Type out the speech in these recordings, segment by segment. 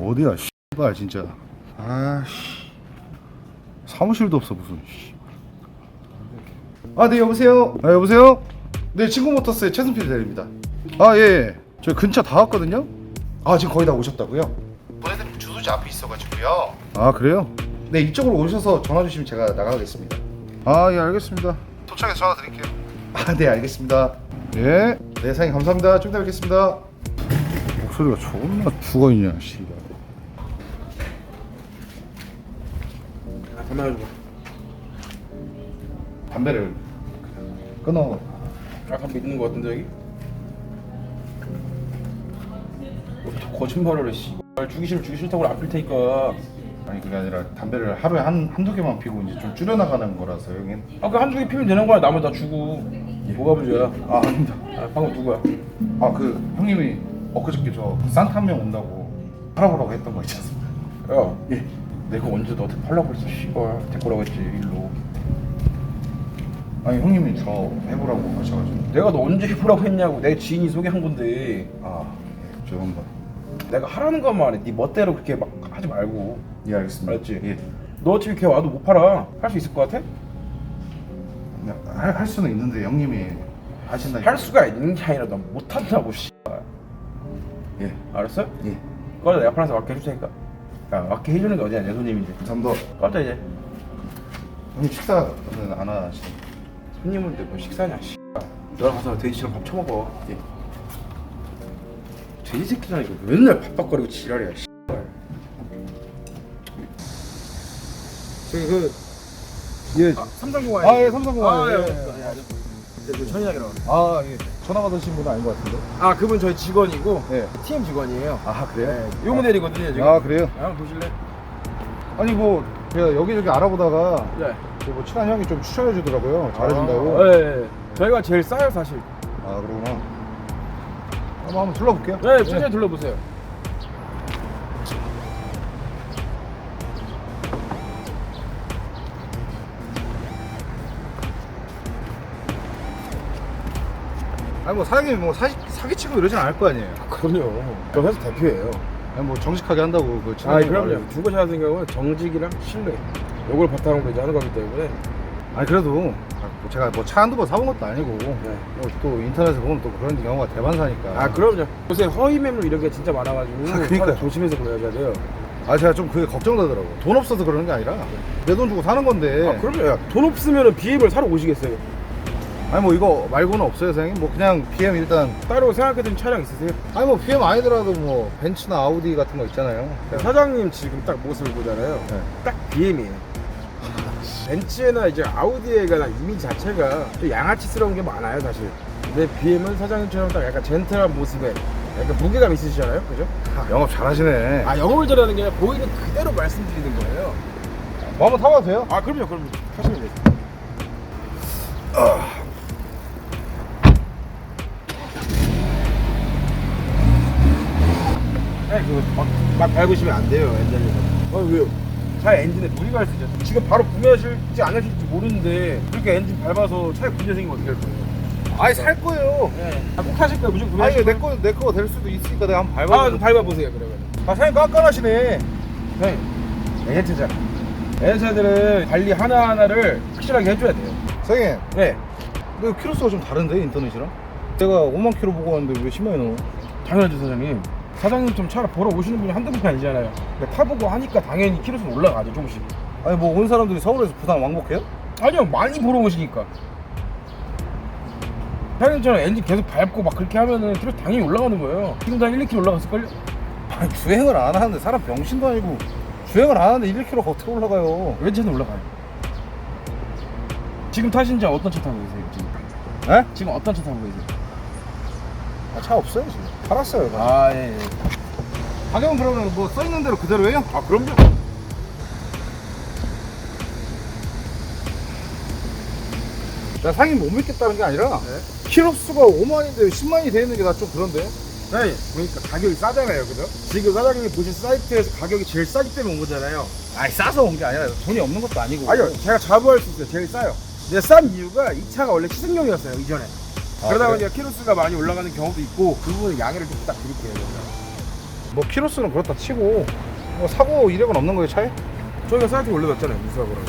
어디야 씨발 진짜. 아씨. 사무실도 없어 무슨 아네 여보세요? 아 여보세요? 네 친구 모터스의 최승필 대리입니다. 아예 저 근처 다 왔거든요? 아 지금 거의 다 오셨다고요? 보내드린 주소지 앞에 있어가지고요. 아 그래요? 네 이쪽으로 오셔서 전화 주시면 제가 나가겠습니다. 아 예 알겠습니다. 도착해서 전화 드릴게요. 아 네 알겠습니다. 예네 사장님 감사합니다. 좀 이따 뵙겠습니다. 목소리가 존나 죽어있냐 씨발 아, 담배 가지고. 담배를 끊어 아, 담배 있는 거 같은데 여기? 어, 거짓말을 해. 씨. 주기 싫으면 주기 싫다고 안 필 테니까. 아니 그게 아니라 담배를 하루에 한 한두 개만 피고 이제 좀 줄여 나가는 거라서 형님 아까 그 한두 개 피면 되는 거야. 나머지 다 주고. 뭐가 문제야? 아 아닙니다 아, 방금 누구야? 아 그 형님이 엊그저께 저 산타 한 명 온다고 팔아보라고 했던 거 있지 않습니까 야, 예 내가 언제 너한테 팔라고 했어? 씨발. 데리고 오라고 했지, 일로. 아니 형님이 저 해보라고 하셔가지고 내가 너 언제 해보라고 했냐고. 내 지인이 소개한 건데. 아 예, 죄송합니다 내가 하라는 것만 해. 네 멋대로 그렇게 막 하지 말고. 예 알겠습니다 알았지? 예 너 어차피 걔 와도 못 팔아. 할 수 있을 것 같아? 그냥 할, 할 수는 있는데 형님이 하신다 할 수가 있는 게 아니라 넌 못한다고, 씨발. 예 알았어? 예. 꺼져 내가 팔아서 해줄 테니까 야 맞게 해주는 게 어디야 내 손님인데 감사합니다 꺼져 이제 형님 식사는 안 하시는 손님인데 뭐 식사냐 씨 너랑 가서 돼지처럼 밥 처먹어 예. 돼지 새끼라니까 맨날 밥박거리고 지랄이야 씨 저기 그 예. 삼성공화 아, 예, 삼성공화. 아, 예, 예. 예. 아 예. 전화 받으신 분은 아닌 것 같은데? 아 그분 저희 직원이고 예. TM 직원이에요. 아 그래요? 요 모델이거든요 지금. 아 그래요? 한번 보실래? 아니 뭐 제가 여기저기 알아보다가 네. 그뭐 친한 형이 좀 추천해 주더라고요. 잘해준다고. 아, 예, 예. 저희가 제일 싸요 사실. 아 그러구나. 한번 한번 둘러볼게요. 네 천천히 둘러보세요 아니 뭐 사장님이 뭐 사기, 사기치고 이러진 않을 거 아니에요 그럼요. 저 회사 대표예요. 아니 뭐 정직하게 한다고 그 아, 형이 그럼요. 말해요. 두 번째 같은 경우는 정직이랑 신뢰. 요걸 바탕으로 이제 하는 거기 때문에. 아니 그래도 아, 뭐 제가 뭐 차 한두 번 사본 것도 아니고 네. 뭐또 인터넷에 보면 또 그런 경우가 대반사니까 아, 그럼요. 요새 허위 매물 이런 게 진짜 많아가지고 아, 그러니까요. 차를 조심해서 그래야 돼요. 아 제가 좀 그게 걱정되더라고 돈 없어서 그러는 게 아니라 내 돈 주고 사는 건데 아, 그럼요. 야, 돈 없으면 BM을 사러 오시겠어요? 아니 뭐 이거 말고는 없어요 사장님 뭐 그냥 BM 일단 따로 생각해둔 차량 있으세요? 아니 뭐 BM 아니더라도 뭐 벤츠나 아우디 같은 거 있잖아요 사장님 지금 딱 모습을 보잖아요. 네. 딱 BM이에요. 벤츠나 이제 아우디에 관한 이미지 자체가 좀 양아치스러운 게 많아요, 사실. 근데 BM은 사장님처럼 딱 약간 젠틀한 모습에 약간 무게감 있으시잖아요, 그죠? 영업 잘하시네 아 영업을 잘하는 게 아니라 보이는 그대로 말씀드리는 거예요. 뭐 한번 타봐도 돼요? 아 그럼요, 그럼요. 돼 요. 네, 그막 막 밟으시면 안 돼요 엔진에서. 어 왜요? 차 엔진에 무리가 있으죠. 지금 바로 구매하실지 안 하실지 모르는데 그렇게 엔진 밟아서 차에 문제 생기면 어떻게 할 거예요? 아니 살 거예요 네. 아, 꼭 하실 거예요. 무조건 아니 구매하실 거예요. 내거 내거될 수도 있으니까 내가 한번 아, 밟아 그럼 밟아보세요 그러면. 아 사장님 깐깐하시네 형, N차잖아. N차들은 관리 하나하나를 확실하게 해줘야 돼요. 사장님 네. 너 키로수가 좀 다른데 인터넷이랑? 내가 5만 킬로 보고 왔는데 왜 10만이 넘어? 당연하죠, 사장님. 사장님 좀 차를 보러 오시는 분이 한두 분이 아니잖아요. 근데 타보고 하니까 당연히 키로수는 올라가죠, 조금씩. 아니 뭐 온 사람들이 서울에서 부산 왕복해요? 아니요, 많이 보러 오시니까. 사장님 처럼 엔진 계속 밟고 막 그렇게 하면은 키로수 당연히 올라가는 거예요. 지금도 한 1, 2km 올라갔을걸요? 아니 주행을 안 하는데 사람 병신도 아니고 주행을 안 하는데 1km가 어떻게 올라가요? 왼차는 올라가요. 지금 타신 차 어떤 차 타고 계세요, 지금? 에? 지금 어떤 차 타고 계세요? 아, 차 없어요 지금 팔았어요 아, 예, 예. 가격은 그러면 뭐 써있는 대로 그대로예요? 아, 그럼요. 나 상인 못 믿겠다는 게 아니라 네. 키로수가 5만인데 10만이 돼 있는 게 나 좀 그런데 네, 보니까 가격이 싸잖아요, 그죠? 지금 사장님이 보신 사이트에서 가격이 제일 싸기 때문에 온 거잖아요. 아니 싸서 온 게 아니라 돈이 없는 것도 아니고 아니요, 제가 자부할 수 있어요. 제일 싸요. 근데 싼 이유가 이 차가 원래 시승용이었어요, 이전에. 아, 그러다 그래요? 보니까 키로수가 많이 올라가는 경우도 있고 그 부분은 양해를 좀 부탁드릴게요. 뭐 키로수는 그렇다 치고 뭐 사고 이력은 없는 거예요 차에? 저희가 사이트에 올려놨잖아요 무사고랑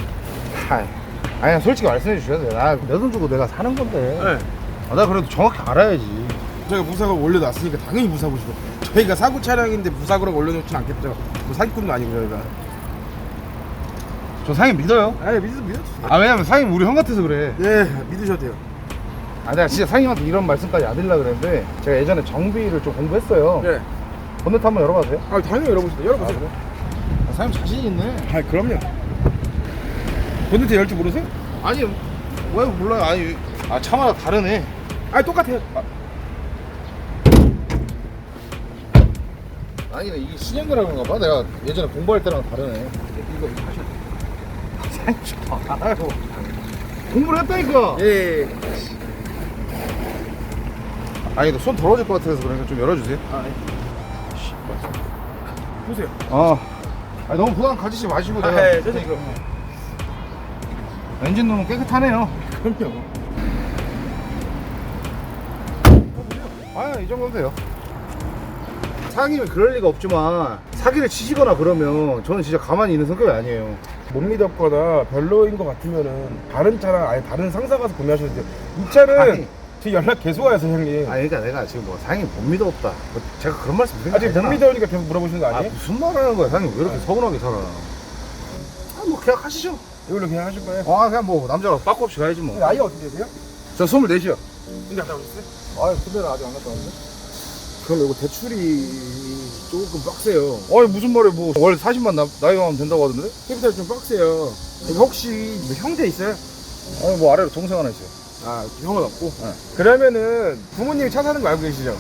하이 아니 솔직히 말씀해 주셔야 돼요. 나내 돈 주고 내가 사는 건데. 네. 아, 나 그래도 정확히 알아야지. 저희가 무사고 올려놨으니까 당연히 무사고시고 저희가 사고 차량인데 무사고라고 올려놓진 않겠죠. 뭐 사기꾼도 아니고 저희가. 저 상임 믿어요? 아 믿어 믿어 아 왜냐면 상임 우리 형 같아서 그래. 예 믿으셔도 돼요 아 내가 진짜 상임한테 이런 말씀까지 안 드리려고 그랬는데 제가 예전에 정비를 좀 공부했어요. 네. 본네트 한번 열어봐도 돼요? 아 당연히 열어보세요. 열어보세요. 아, 상임 자신 있네. 아 그럼요. 본네트 열줄 모르세요? 아니 왜 몰라요? 아니 아 차마다 다르네. 아 똑같아요. 아 니 이게 신형이라고 봐. 내가 예전에 공부할 때랑 다르네. 이거 하셔도 돼요. 상임 좀 알아요 공부를 했다니까. 예, 예. 아니 손 더러워질 것 같아서 그러니까 좀 열어주세요. 아, 예. 보세요. 아 아니, 너무 부담 가지지 마시고 아, 내가. 예, 선생님 그럼. 엔진룸은 깨끗하네요. 그럼요. 아이 정도면 돼요. 상임이 그럴 리가 없지만 사기를 치시거나 그러면 저는 진짜 가만히 있는 성격이 아니에요. 못 믿었거나 별로인 것 같으면은 다른 차랑 아예 다른 상사 가서 구매하셔도 돼요. 이 차는 아니. 제 연락 계속 와요 선생님 아니 그러니까 내가 지금 뭐 상임 못 믿어 없다 뭐 제가 그런 말씀 드린 게 아직 못 아니잖아. 믿어오니까 계속 물어보시는 거 아 아니에요? 무슨 말 하는 거야 상임 왜 이렇게 아. 서운하게 살아 아 뭐 계약하시죠 이걸로 그냥 하실 거예요? 아 그냥 뭐 남자가 빠꾸 없이 가야지 뭐 나이가 어떻게 되세요? 저 24시요 근데 갔다 오셨어요? 아 근데 아직 안 갔다 왔는데 그럼 이거 대출이 조금 빡세요 아니 무슨 말이야 뭐월 40만 나, 나이가 하면 된다고 하던데 캐피탈 좀 빡세요 이거 혹시 뭐 형제 있어요? 아니 뭐 아래로 동생 하나 있어요 아 형은 없고? 네. 그러면은 부모님이 차 사는 거 알고 계시죠?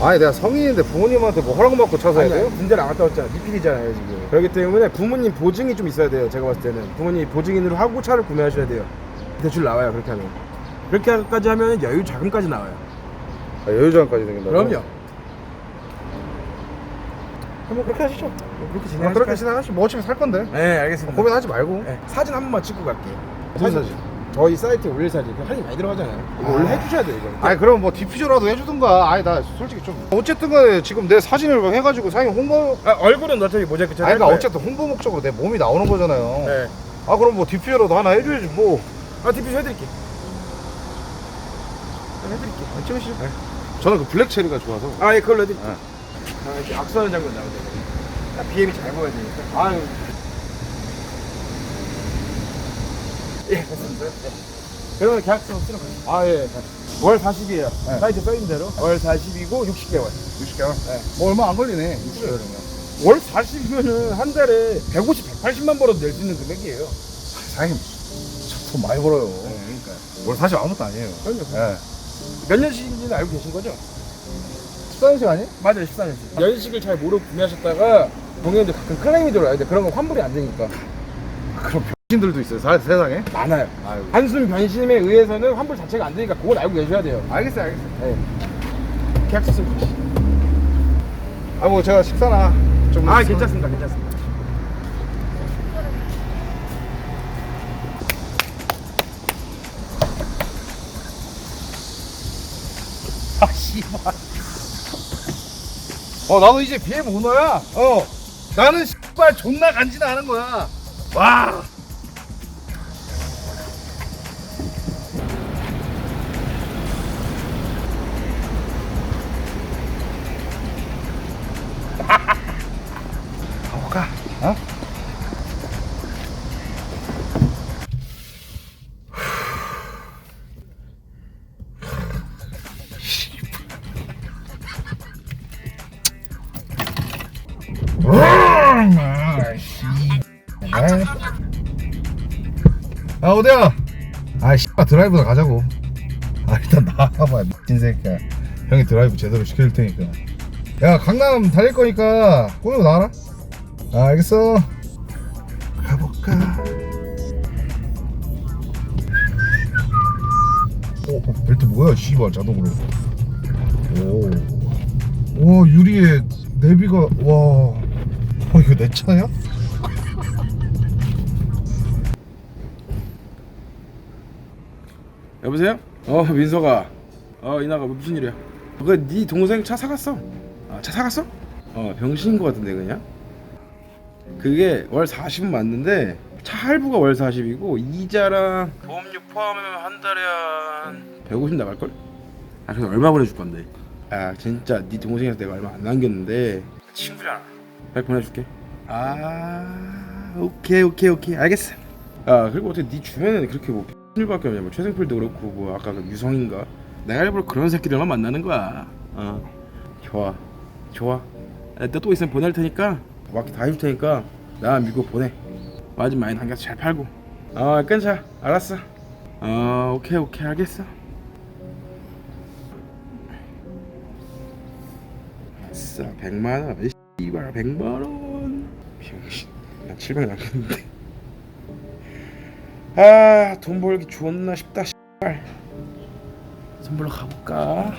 아니 내가 성인인데 부모님한테 뭐 허락 받고 차 사야 아니, 돼요? 군대를 안 갔다 왔잖아 미필이잖아요 지금 그렇기 때문에 부모님 보증이 좀 있어야 돼요 제가 봤을 때는 부모님 보증인으로 하고 차를 구매하셔야 돼요 대출 나와요 그렇게 하면 그렇게까지 하면 여유 자금까지 나와요 아, 여유자원까지 생긴다고? 그럼요 뭐 그렇게 하시죠 그렇게 아, 진행하실까요? 그렇게 진행하시죠 뭐 어차피 살 건데 네 알겠습니다 고민하지 말고 네, 사진 한 번만 찍고 갈게요 무슨 사진? 저희 사이트에 올릴 사진 그 할인 많이 들어가잖아요. 이거 원래 해주셔야 돼요 이거. 아니 그럼 뭐 디퓨저라도 해주든가. 아니 나 솔직히 좀 어쨌든 간에 지금 내 사진을 해가지고 상임 홍보 아, 얼굴은 어차피 모자이크 아니 처리할 그러니까 거예요. 어쨌든 홍보 목적으로 내 몸이 나오는 거잖아요. 네. 아 그럼 뭐 디퓨저라도 하나 해줘야지 뭐. 아 디퓨저 해드릴게요 네, 해드릴게요 아, 찍으시죠. 저는 그 블랙 체리가 좋아서. 아 예 그걸로 해드릴게요 네. 아 이렇게 악수하는 장면 나오죠 아, BM이 잘 보여야 되니까. 아유 예 됐습니다. 네. 그러면 계약서 쓰러 가요 아 예. 월 40이에요. 네. 사이트 써있는 대로? 월 40이고 60개월. 60개월? 네. 뭐 얼마 안 걸리네 60개월 그러면. 월 40이면은 한 달에 150, 180만 벌어도 낼 수 있는 금액이에요. 상임 돈 많이 벌어요. 그러니까 뭘 사실 아무것도 아니에요. 그럼요 예. 몇 년씩인지는 알고 계신 거죠? 14년씩 아니에요? 맞아요 14년씩 연식을 잘 모르고 구매하셨다가 동행인데 가끔 클레임이 들어와요 근데 그런 건 환불이 안 되니까. 그럼 병 신들도 있어요 사- 세상에? 많아요. 아유 단순 변심에 의해서는 환불 자체가 안 되니까 그건 알고 계셔야 돼요. 알겠어요 알겠어요. 네. 계약서 쓰고 아뭐 제가 식사나 좀 아 괜찮습니다 괜찮습니다. 아 씨발. 어 나도 이제 BM 오너야. 어. 나는 씨발 존나 간지나는 거야. 와 아 어디야? 아 씨발 드라이브나 가자고. 아 일단 나와봐 미친 새끼야. 형이 드라이브 제대로 시킬 테니까. 야 강남 달릴 거니까 꾸미고 나와라. 아 알겠어. 가볼까? 오 어, 벨트 뭐야 씨발 자동으로. 오. 와 유리에 내비가 와. 어 이거 내 차야? 여보세요? 어 민서가. 어 이나가 무슨 일이야? 그네 동생 차 사갔어. 아, 차 사갔어? 어 병신인 것 같은데 그냥? 그게 월 40은 맞는데 차 할부가 월 40이고 이자랑 보험료 포함하면 한 달에 한 150 나갈걸? 아 그래서 얼마 보내줄 건데? 아 진짜 네 동생한테 내가 얼마 안 남겼는데. 친구잖아. 빨리 보내줄게. 아 오케이 오케이 오케이. 알겠어. 아 그리고 어떻게 네 주변에는 그렇게 뭐 일밖에 없냐. 뭐 최승필도 그렇고 뭐 아까 그 유성인가? 내가 일부러 그런 새끼들만 만나는 거야. 어. 좋아. 좋아. 너또 있으면 보낼 테니까. 바퀴 다 해줄 테니까 나 믿고 보내. 마진 많이 남겨서 잘 팔고. 어 끊자. 알았어. 어 오케이 오케이. 알겠어. 아싸 100만원. 이발 100만원. 병신 난 700 남겼는데 아 돈 벌기 좋았나 싶다 씨발. 선물로 가볼까